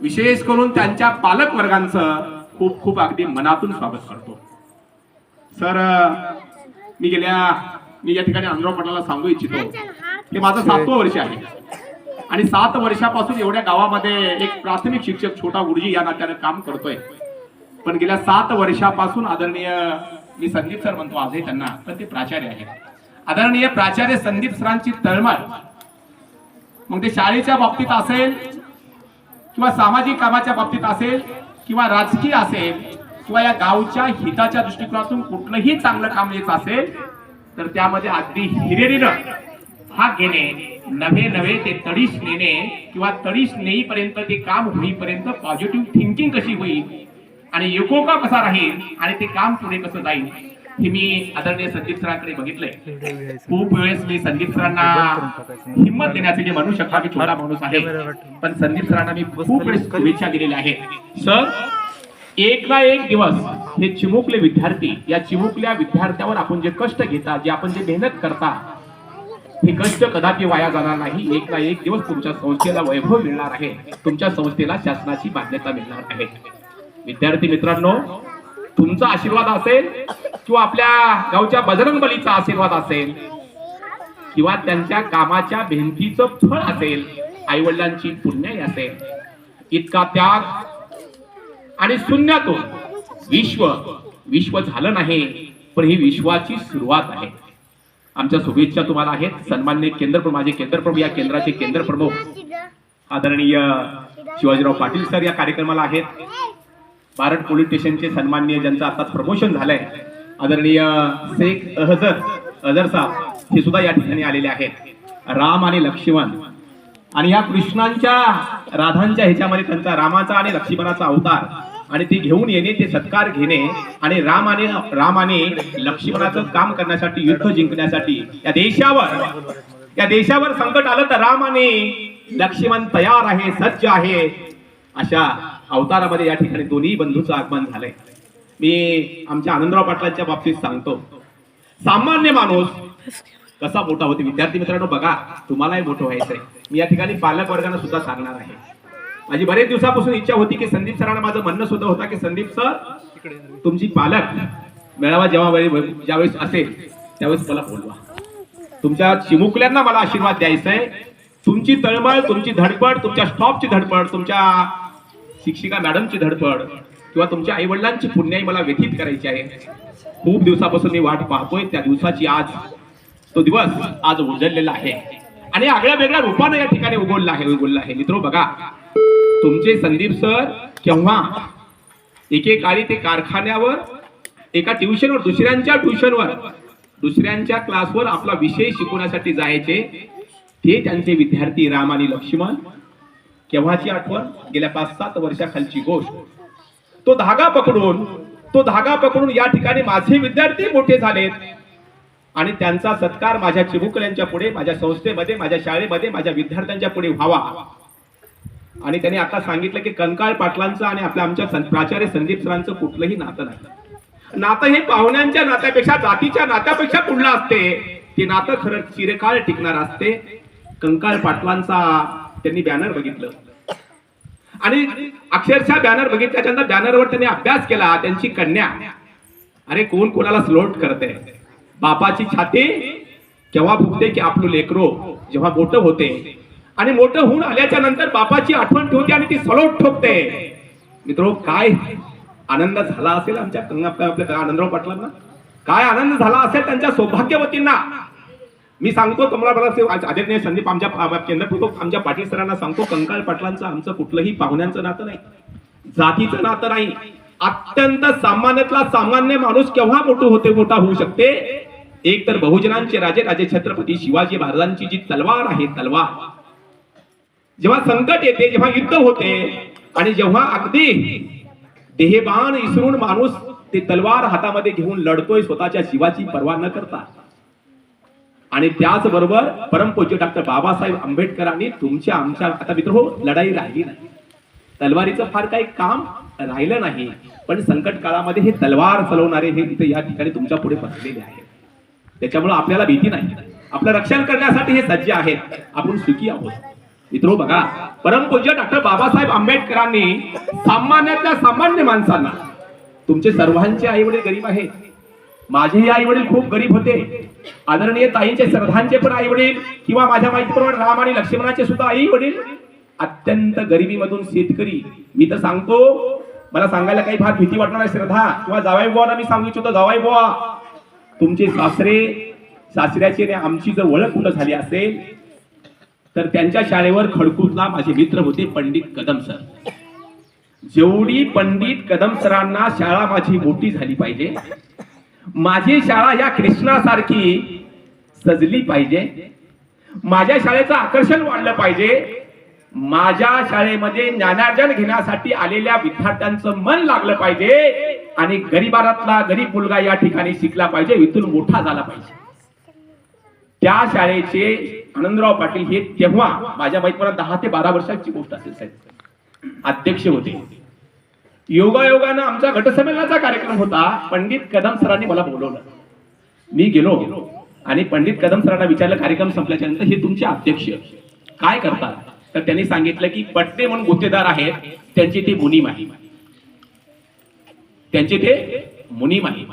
विशेष करून त्यांच्या पालक वर्गांचं खूप खूप अगदी मनातून स्वागत करतो. सर मी गेल्या मी या ठिकाणी अनुभव पटलाला सांगू इच्छितो हे माझं सातवं वर्ष आहे. आणि सात वर्षापासून एवढ्या गावामध्ये एक प्राथमिक शिक्षक छोटा गुरुजी या नात्याने काम करतोय. पण गेल्या सात वर्षापासून आदरणीय मी संदीप सर म्हणतो आजही त्यांना पण ते प्राचार्य आहेत आदरणीय प्राचार्य संदीप सरांची तळमळ. मग ते शाळेच्या बाबतीत असेल किंवा सामाजिक कामाच्या बाबतीत असेल किंवा राजकीय असेल किंवा या गावच्या हिताच्या दृष्टिकोनातून कुठलंही चांगलं काम येत असेल तर त्यामध्ये अगदी हिरेरीनं भाग घेणे नवे नवे ते तडीस नेणे किंवा तडीस नेईपर्यंत ते काम होईपर्यंत पॉझिटिव्ह थिंकिंग कशी होईल आणि एकोपा कसा राहील आणि ते काम पुढे कसं जाईल हे मी आदरणीय संदीप सरांकडे बघितलंय. खूप वेळेस मी संदीप सरांना हिंमत देण्यासाठी म्हणू शकता की छोटा माणूस आहे. पण संदीप सरांना मी खूप वेळेस शुभेच्छा दिलेल्या आहेत. सर एक ना एक दिवस हे चिमुकले विद्यार्थी या चिमुकल्या विद्यार्थ्यावर आपण जे कष्ट घेता जे आपण जे मेहनत करता हे कष्ट कदापि वाया जाणार नाही. एक ना एक दिवस तुमच्या संस्थेला वैभव मिळणार आहे. तुमच्या संस्थेला शासनाची मान्यता मिळणार आहे. विद्यार्थी मित्रांनो तुमचा आशीर्वाद असेल किंवा आपल्या गावच्या बजरंग बलीचा आशीर्वाद असेल किंवा त्यांच्या कामाच्या भिंतीचं फळ असेल आई वडिलांची पुण्याई असेल. इतका त्याग आणि शून्यातून विश्व विश्व झालं नाही पण ही विश्वाची सुरुवात आहे. आमच्या शुभेच्छा तुम्हाला आहेत. सन्मान्य केंद्र माझे केंद्रप्रमुख या केंद्राचे केंद्र प्रमुख आदरणीय शिवाजीराव पाटील सर या कार्यक्रमाला आहेत. बारड पोलीस स्टेशनचे सन्माननीय ज्यांचं आता प्रमोशन झालंय आदरणीय शेख अहजर अजर साहेब हे सुद्धा या ठिकाणी आलेले आहेत. राम आणि लक्ष्मण. आणि या कृष्णांच्या राधांच्या ह्याच्यामध्ये त्यांचा रामाचा आणि लक्ष्मणाचा अवतार. आणि ते घेऊन येणे ते सत्कार घेणे आणि राम आणि राम आणि लक्ष्मणाचं काम करण्यासाठी युद्ध जिंकण्यासाठी या देशावर या देशावर संकट आलं तर राम आणि लक्ष्मण तयार आहे सज्ज आहे अशा अवतारामध्ये या ठिकाणी दोन्ही बंधूचं आगमन झालंय. मी आमच्या आनंदराव पाटलांच्या बाबतीत सांगतो. सामान्य माणूस कसा मोठा होते? विद्यार्थी मित्रांनो बघा तुम्हालाही मोठं व्हायचंय. मी या ठिकाणी पालक वर्गाने सुद्धा सांगणार आहे. माझी बरेच दिवसापासून इच्छा होती की संदीप सरांना माझं म्हणणं सुद्धा होता की संदीप सर तुमची पालक मेळावा जेव्हा वेळी- ज्यावेळेस असेल त्यावेळेस मला बोलवा. तुमच्या चिमुकल्यांना मला आशीर्वाद द्यायचा आहे तुमची तळमळ तुमची धडपड तुमच्या स्टॉपची धडपड तुमच्या शिक्षिका मॅडमची धडपड किंवा तुमच्या आई वडिलांची पुण्याई मला व्यथित करायची आहे. खूप दिवसापासून मी वाट पाहतोय त्या दिवसाची आज तो दिवस आज उजळलेला आहे. आणि आगळ्या वेगळ्या रूपाने या ठिकाणी उगवला आहे उगवला आहे. मित्र बघा तुमचे संदीप सर केव्हा एकेकाळी ते कारखान्यावर एका ट्युशनवर दुसऱ्यांच्या ट्युशनवर दुसऱ्यांच्या क्लासवर आपला विषय शिकवण्यासाठी जायचे ते त्यांचे विद्यार्थी राम आणि लक्ष्मण केव्हाची आठवण? गेल्या पाच सात वर्षाखालची गोष्ट. तो धागा पकडून तो धागा पकडून या ठिकाणी माझे विद्यार्थी मोठे झालेत. आणि त्यांचा सत्कार माझ्या चिमुकल्यांच्या पुढे माझ्या संस्थेमध्ये माझ्या शाळेमध्ये माझ्या विद्यार्थ्यांच्या पुढे व्हावा. आणि त्यांनी आता सांगितलं की कंकाळ पाटलांचं आणि आपल्या आमच्या प्राचार्य संदीप सरांचं कुठलंही नातं नाही. नातं हे पाहुण्यांच्या नात्यापेक्षा जातीच्या नात्यापेक्षा पुढलं असते. ते नातं खरं चिरकाळ टिकणार असते. कंकाळ पाटलांचा त्यांनी बॅनर बघितलं. आणि अक्षरशः बॅनर बघितल्याच्यानंतर बॅनरवर त्यांनी अभ्यास केला त्यांची कन्या. अरे कोण कोणाला स्लोट करते बापाची छाती केव्हा फुगते की आपलं लेकरो? जेव्हा मोठं होते. आणि मोठं होऊन आल्याच्यानंतर बापाची आठवण ठेवते आणि ती सलोट ठोकते. मित्रो काय आनंद झाला असेल आमच्या आपल्या आपल्या आनंदराव पाटलांना? काय आनंद झाला असेल त्यांच्या सौभाग्यवतींना? मी सांगतो तुम्हाला मला ते आदरणीय संदीप आमच्या आमच्या पाटील सरांना सांगतो कंकाळ पाटलांचं आमचं कुठलंही पाहुण्यांचं नातं नाही. जातीचं नातं नाही. अत्यंत सामान्यातला सामान्य माणूस केव्हा मोठं होते मोठा होऊ शकते? एक तर बहुजनांचे राजे राजे छत्रपती शिवाजी महाराजांची जी तलवार आहे तलवार. जेव्हा संकट येते जेव्हा युद्ध होते आणि जेव्हा अगदी देहबान इसरून माणूस ते तलवार हातामध्ये घेऊन लढतोय स्वतःच्या शिवाची पर्वा न करता. आणि त्याचबरोबर परमपूज्य डॉक्टर बाबासाहेब आंबेडकरांनी तुमच्या आमच्या आता मित्र हो लढाई राहिली नाही. तलवारीचं फार काही काम राहिलं नाही पण संकट काळामध्ये हे तलवार चालवणारे हे तिथे या ठिकाणी तुमच्यापुढे बसलेले आहेत. त्याच्यामुळे आपल्याला भीती नाही. आपलं रक्षण करण्यासाठी हे सज्ज आहेत. आपण सुखी आहोत. मित्रो हो, बघा परमपूज्य डॉक्टर बाबासाहेब आंबेडकरांनी सामान्यातल्या सामान्य माणसांना तुमचे सर्वांचे आई वडील गरीब आहेत माझेही आई वडील खूप गरीब होते. आदरणीय ताईंचे श्रद्धांचे पण आई वडील किंवा माझ्या माहितीप्रमाणे राम आणि लक्ष्मणाचे सुद्धा आई वडील. अत्यंत गरिबीमधून शेतकरी. मी तर सांगतो मला सांगायला काही फार भीती वाटणार आहे श्रद्धा. किंवा जावाई बुवाला मी सांगू इच्छितो जावाई बुवा तुमचे सासरे सासऱ्याची आणि आमची जर ओळख कुठं झाली असेल तर त्यांच्या शाळेवर खडकूतला माझे मित्र होते पंडित कदम सर. जेवढी पंडित कदम सरांना शाळा माझी मोठी झाली पाहिजे माझी शाळा या कृष्णासारखी सजली पाहिजे. माझ्या शाळेचं आकर्षण वाढलं पाहिजे. माझ्या शाळेमध्ये ज्ञानार्जन घेण्यासाठी आलेल्या विद्यार्थ्यांचं मन लागलं पाहिजे. आणि गरीबारातला गरीब मुलगा या ठिकाणी शिकला पाहिजे. इथून मोठा झाला पाहिजे. त्या शाळेचे आनंदराव पाटील हे तेव्हा माझ्या माहितीपर्यंत दहा ते बारा वर्षाची गोष्ट असेल साहेब. अध्यक्ष होते. योगायोगानं आमचा घटसंमेलनाचा कार्यक्रम होता. पंडित कदम सरांनी मला बोलवलं. मी गेलो आणि पंडित कदम सरांना विचारलं कार्यक्रम संपल्याच्या नंतर हे तुमचे अध्यक्ष काय करतात? तर त्यांनी सांगितलं की पट्टे म्हणून गुत्तेदार आहेत. त्यांची ते मुनीम आहे. त्यांचे ते मुनीम आहे.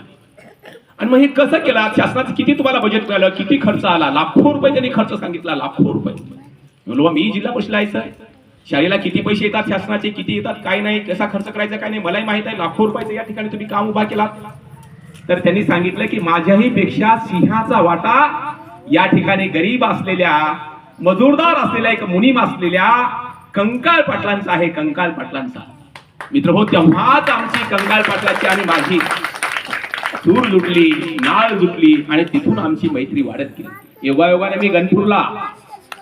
आणि मग हे कसं केलं? शासनाचं किती तुम्हाला बजेट मिळालं? किती खर्च आला? लाखो रुपये त्यांनी खर्च सांगितला लाखो रुपये. बा, मी जिल्हा परिषद आहे सर शाळेला किती पैसे येतात शासनाचे किती येतात काय नाही कसा खर्च करायचा काय नाही मलाही माहीत आहे लाखो रुपयाचं या ठिकाणी तुम्ही काम उभा केला तर त्यांनी सांगितलं की माझ्याही पेक्षा सिंहाचा वाटा या ठिकाणी गरीब असलेल्या मजूरदार असलेल्या एक मुनीम असलेल्या कंकाळ पाटलांचा आहे कंकाळ पाटलांचा. मित्र हो तेव्हाच आमची कंकाळ पाटलाची आणि माझी सूर लुटली नाळ लुटली आणि तिथून आमची मैत्री वाढत गेली. योगायोगाने मी गणपूरला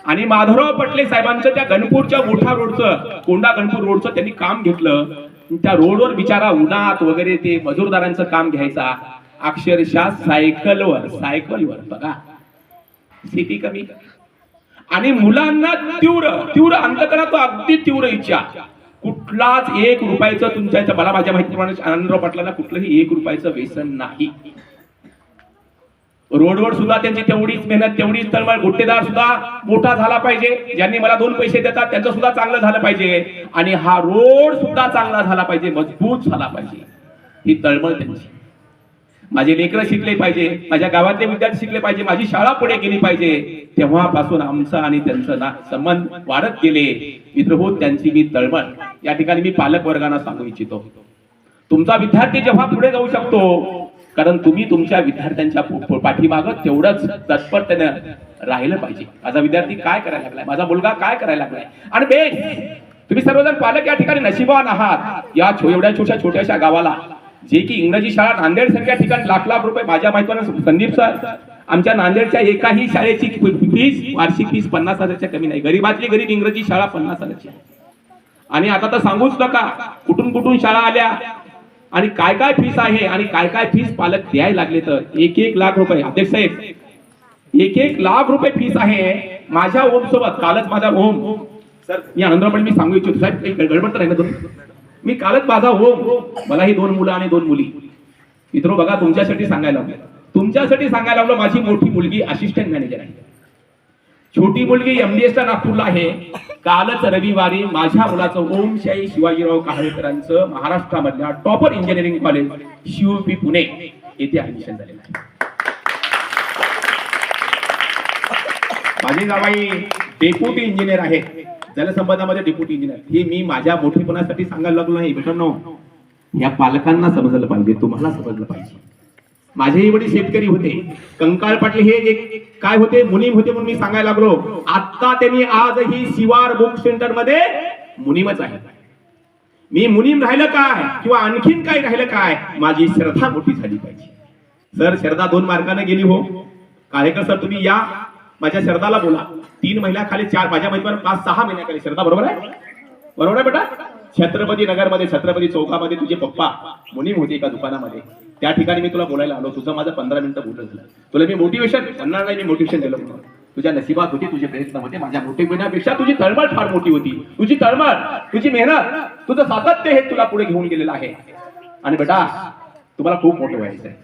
आणि माधवराव पटले साहेबांचं त्या गणपूरच्या मोठा रोडचं कोंडा गणपूर रोडचं त्यांनी काम घेतलं. त्या रोडवर बिचारा उन्हात वगैरे ते मजूरदारांचं काम घ्यायचा. अक्षरशः सायकलवर सायकलवर बघा. स्थिती कमी. आणि मुलांना तीव्र तीव्र अंतकरणात तो अगदी तीव्र इच्छा. कुठलाच एक रुपयाचं तुमच्या मला माझ्या माहितीप्रमाणे आनंदराव पाटलांना कुठलंही एक रुपयाचं व्यसन नाही. रोडवर सुद्धा त्यांची तेवढीच मेहनत तेवढीच तळमळ गुट्टेदार सुद्धा मोठा झाला पाहिजे. ज्यांनी मला दोन पैसे देतात त्यांचं सुद्धा चांगलं झालं पाहिजे. आणि हा रोड सुद्धा चांगला झाला पाहिजे मजबूत झाला पाहिजे. ही तळमळ त्यांची. माझे लेकरं शिकले पाहिजे माझ्या गावातले विद्यार्थी शिकले पाहिजे माझी शाळा पुढे गेली पाहिजे. तेव्हापासून आमचा आणि त्यांचं ना संबंध वाढत गेले. मित्र हो त्यांची मी तळमळ. या ठिकाणी मी पालक वर्गांना सांगू इच्छितो. तुमचा विद्यार्थी जेव्हा पुढे जाऊ शकतो कारण तुम्ही तुमच्या विद्यार्थ्यांच्या पु- पाठीमागं तेवढंच तत्परतेने राहिलं पाहिजे. माझा विद्यार्थी काय करायला लागलाय? माझा मुलगा काय करायला लागलाय? आणि बेस तुम्ही सर्वजण पालक या ठिकाणी नशिबान आहात. या एवढ्या छोट्या छोट्याशा गावाला. जे की इंग्रजी शाळा नांदेड सारख्या ठिकाणी लाख लाख रुपये माझ्या माहितीवर संदीप सर आमच्या नांदेडच्या एकाही शाळेची फीस वार्षिक फीस पन्नास हजारच्या कमी नाही. गरीबातली गरीब इंग्रजी शाळा पन्नास हजारची आणि आता तर सांगूच नका. कुठून कुठून शाळा आल्या? आणि काय काय फीस आहे आणि काय काय फीस पालक द्यायला लागले तर? एक एक लाख रुपये. अध्यक्ष साहेब एक एक लाख रुपये फीस आहे माझ्या ओम सोबत. कालच माझा ओम. सर मी आनंदराव मी सांगू इच्छितो. साहेब काही गडबड तर आहे ना तुम्ही मी कालच माझा ओम. मला ही दोन मुलं आणि दोन मुली. मित्र बघा तुमच्यासाठी सांगायला लागलं तुमच्यासाठी सांगायला लागलो माझी मोठी मुलगी असिस्टंट मॅनेजर आहे. छोटी मुलगी एमडीएस ला नागपूरला आहे. कालच रविवारी माझ्या मुलाचं ओमशाही शिवाजीराव कहाळेकरांचं महाराष्ट्रामधल्या टॉपर इंजिनिअरिंग कॉलेज शिवपी पुणे येथे ऍडमिशन झालेलं आहे. माझे जावाई डेप्युटी इंजिनियर आहे. जलसंपदामध्ये डेप्युटी इंजिनियर हे मी माझ्या मोठेपणासाठी सांगायला लागलो नाही. मित्रांनो या पालकांना समजलं पाहिजे. तुम्हाला समजलं पाहिजे. माझेही वडील शेतकरी होते. कंकाळ पाटील हे एक काय होते? मुनीम होते म्हणून मी सांगायला लागलो. आता त्यांनी आजही शिवार बुक सेंटरमध्ये मुनीमच आहे. मी मुनीम राहिलं काय? किंवा आणखीन काय राहिलं काय? माझी श्रद्धा मोठी झाली पाहिजे. सर श्रद्धा दोन मार्गाने गेली हो. काळेकर सर तुम्ही या. माझ्या श्रद्धाला बोला. तीन महिन्याखाली चार माझ्या महिन्यावर पाच सहा महिन्याखाली श्रद्धा बरोबर आहे? बरोबर आहे बेटा? छत्रपती नगरमध्ये छत्रपती चौकामध्ये तुझे पप्पा मुनीम होते एका दुकानामध्ये. त्या ठिकाणी मी तुला बोलायला आलो. तुझं माझं पंधरा मिनिटं बोलणं झालं. तुला मी मोटिवेशन म्हणणार नाही मी मोटिवेशन दिलं म्हणून. तुझ्या नशिबात होती तुझे प्रयत्न होते माझ्या मोटिवेशनपेक्षा तुझी तळमळ फार मोठी होती. तुझी तळमळ तुझी मेहनत तुझं सातत्य हे तुला पुढे घेऊन गेलेलं आहे. आणि बेटा तुम्हाला खूप मोठं व्हायचं आहे.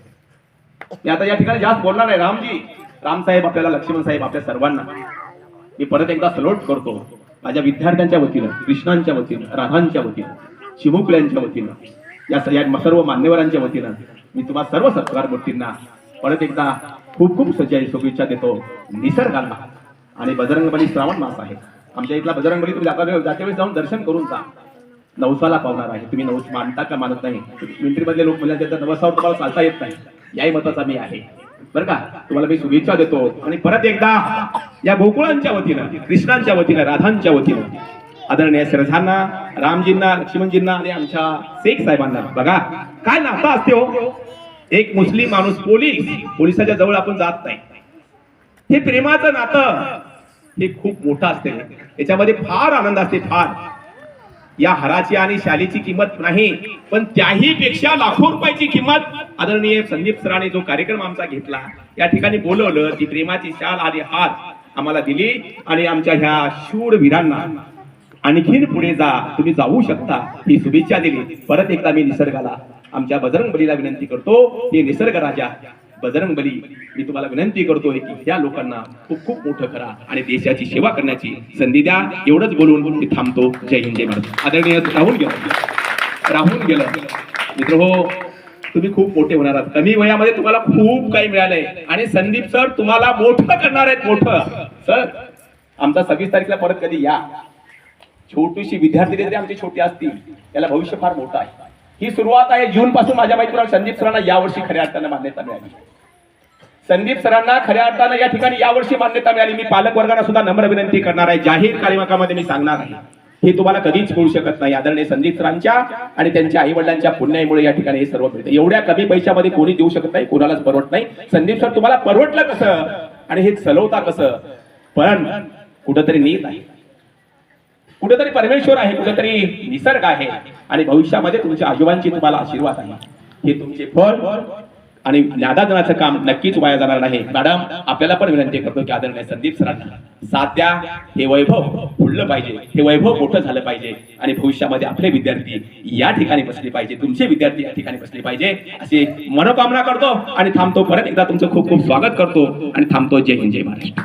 मी आता या ठिकाणी जास्त बोलणार नाही. रामजी राम साहेब आपल्याला लक्ष्मण साहेब आपल्या सर्वांना. मी परत एकदा सलोट करतो. माझ्या विद्यार्थ्यांच्या वतीनं कृष्णांच्या वतीनं राधांच्या वतीनं चिमुकल्यांच्या वतीनं या सगळ्या सर्व मान्यवरांच्या वतीनं मी तुम्हा सर्व सत्कार मूर्तींना परत एकदा खूप खूप सज्जाई शुभेच्छा देतो. निसर्गाला. आणि बजरंगबली श्रावण मास आहे. आमच्या इथला बजरंगबली तुम्ही जाता जात्या वेळेस जाऊन दर्शन करून जा. नवसाला पावणार आहे. तुम्ही नवस मानता का मानत नाही? मिलिटरी लोक म्हणजे तर नवसावर तुम्हाला चालता येत नाही. याही मताचा मी आहे. बरं का? तुम्हाला मी शुभेच्छा देतो. आणि परत एकदा या गोकुळांच्या वतीनं कृष्णांच्या वतीनं राधांच्या वतीनं आदरणीय श्रद्धांना रामजींना लक्ष्मणजींना आणि आमच्या शेख साहेबांना बघा काय नाता असते हो? एक मुस्लिम माणूस पोलीस पोलिसाच्या जवळ आपण जात नाही. हे प्रेमाचं नातं हे खूप मोठं असते. याच्यामध्ये फार आनंद असते फार. या हाराची आणि शालीची किंमत नाही पण त्याही पेक्षा लाखो रुपयाची किंमत आदरणीय संदीप सरांनी जो कार्यक्रम आमचा घेतला या ठिकाणी बोलवलं ती प्रेमाची शाल आणि हात आम्हाला दिली आणि आमच्या ह्या शूर वीरांना आणखीन पुढे जा तुम्ही जाऊ शकता ही शुभेच्छा दिली. परत एकदा मी निसर्गाला आमच्या बजरंग बलीला विनंती करतो हे निसर्ग राजा बजरंग बली मी तुम्हाला विनंती करतोय की त्या लोकांना खूप खूप मोठं करा आणि देशाची सेवा करण्याची संधी द्या. एवढंच बोलून मी थांबतो. जय हिंद जय महाराज आदरणीय राहून गेलं. राहून गेलं. मित्र हो तुम्ही खूप मोठे होणार आहात. कमी वयामध्ये तुम्हाला खूप काही मिळालंय. आणि संदीप सर तुम्हाला मोठं करणार आहेत मोठं. सर आमचा सव्वीस तारीखला परत कधी या? छोटीशी विद्यार्थी जरी आमची छोटी असतील. त्याला भविष्य फार मोठं आहे. ही सुरुवात आहे जून पासून माझ्या माहितीप्रमाणे संदीप सरांना यावर्षी खऱ्या अर्थानं मान्यता मिळाली. संदीप सरांना खऱ्या अर्थानं या ठिकाणी यावर्षी मान्यता मिळाली. मी पालक वर्गाला सुद्धा नम्र विनंती करणार आहे. जाहीर कार्यक्रमामध्ये मी सांगणार आहे. हे तुम्हाला कधीच मिळू शकत नाही. आदरणीय संदीप सरांच्या आणि त्यांच्या आई वडिलांच्या पुण्यामुळे या ठिकाणी हे सर्व मिळतं. एवढ्या कमी पैशामध्ये कोणी देऊ शकत नाही कोणालाच परवडत नाही. संदीप सर तुम्हाला परवडलं कसं? आणि हे चलवता कसं? पण कुठंतरी नीत आहे. कुठेतरी परमेश्वर आहे कुठेतरी निसर्ग आहे. आणि भविष्यामध्ये तुमच्या आजोबांची तुम्हाला आशीर्वाद आहे. हे तुमचे फळ आणि ज्ञादाजनाचं काम नक्कीच वाया जाणार नाही. मॅडम आपल्याला पण विनंती करतो की आदरणीय संदीप सरांना साध्या हे वैभव फुडलं पाहिजे. हे वैभव मोठं झालं पाहिजे. आणि भविष्यामध्ये आपले विद्यार्थी या ठिकाणी बसले पाहिजे. तुमचे विद्यार्थी या ठिकाणी बसले पाहिजे. अशी मनोकामना करतो आणि थांबतो. परत एकदा तुमचं खूप खूप स्वागत करतो. आणि थांबतो. जय हिंद जय महाराष्ट्र.